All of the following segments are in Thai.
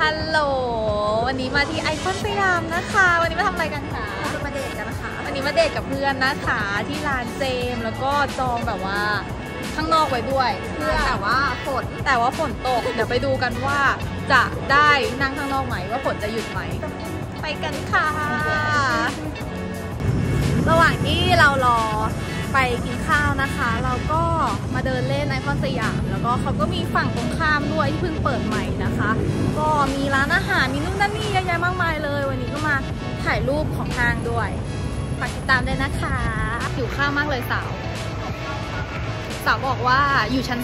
ฮัลโหล วันนี้มาที่ไอคอนสยามนะคะ วันนี้มาทำอะไรกันคะจะมาเดทกันนะคะ วันนี้มาเดทกับเพื่อนนะคะที่ร้านเจมส์แล้วก็จองแบบว่าข้างนอกไว้ด้วยเพื่อแต่ว่าฝนแต่ว่าฝนตก เดี๋ยวไปดูกันว่าจะได้นั่งข้างนอกไหมว่าฝนจะหยุดไหม ไปกันค่ะ ระหว่างที่เรารอไปกินข้าวนะคะ เราก็ อคอนสยาม แล้วก็เขาก็มีฝั่งตรงข้ามด้วยที่เพิ่งเปิดใหม่นะคะ ก็มีร้านอาหารมีนู่นนั่นนี่เยอะแยะมากมายเลย วันนี้ก็มาถ่ายรูปของห้างด้วยฝากติดตามด้วยนะคะหิวข้าวมากเลยสาวสาวบอกว่าอยู่ชั้น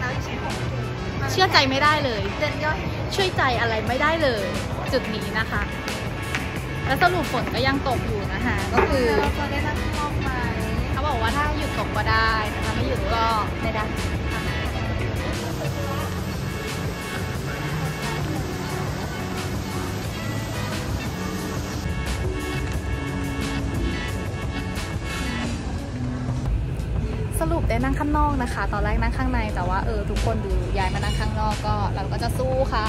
แล้วอีกชิ้นหก4เชื่อใจไม่ได้เลยเดินย่อยช่วยใจอะไรไม่ได้เลย จุดนี้นะคะ แล้วสรุปฝนก็ยังตกอยู่นะคะ ก็คือเราจะได้นั่งข้างนอกไหมเขาบอกว่าถ้าหยุดตกก็ได้แต่ถ้าไม่หยุด ก็ไม่ได้สรุปได้นั่งข้างนอกนะคะ ตอนแรกนั่งข้างในแต่ว่าเออทุกคนดูย้ายมานั่งข้างนอกก็เราก็จะสู้ค่ะ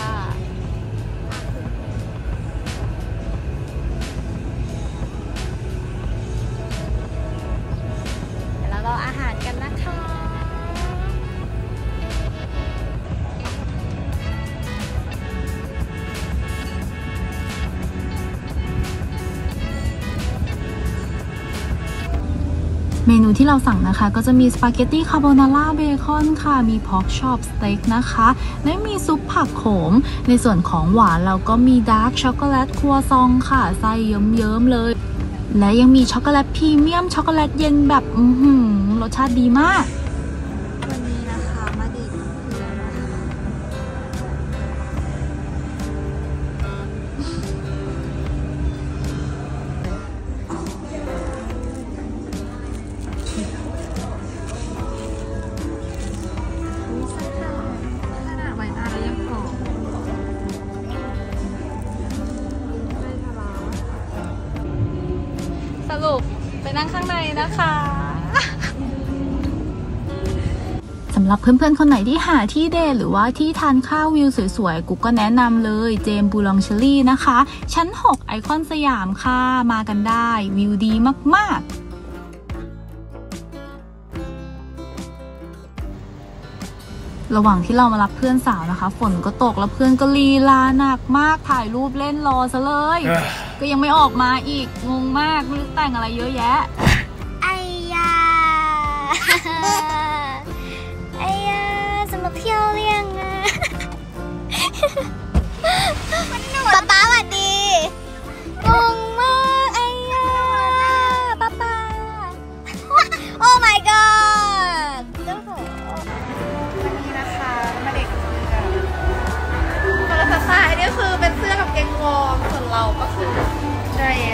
เมนูที่เราสั่งนะคะ ก็จะมีสปาเกตตี้คาโบนาร่าเบคอนค่ะ มีพอกชอปสเต็กนะคะ และมีซุปผักโขม ในส่วนของหวานเราก็มีดาร์กช็อกโกแลตครัวซองค่ะ ไส้เยิ้มๆเลย และยังมีช็อกโกแลตพรีเมียมช็อกโกแลตเย็นแบบอือหือรสชาติดีมาก สรุปไปนั่งข้างในนะคะสำหรับเพื่อนๆ คนไหนที่หาที่เดทหรือว่าที่ทานข้าววิวสวยๆ กูก็แนะนำเลยเจมบูลองเชอรี่นะคะ ชั้น 6 ไอคอนสยามค่ะ มากันได้วิวดีมากๆระหว่างที่เรามารับเพื่อนสาวนะคะ ฝนก็ตกแล้วเพื่อนก็ลีลาหนักมากถ่ายรูปเล่นรอซะเลย ก็ยังไม่ออกมาอีก งงมากไม่รู้แต่งอะไรเยอะแยะ ไอ้ยาไอ้ยาจะมาเที่ยวเรียงอะป๊าป๊าสวัสดีโอ おかしい。ダ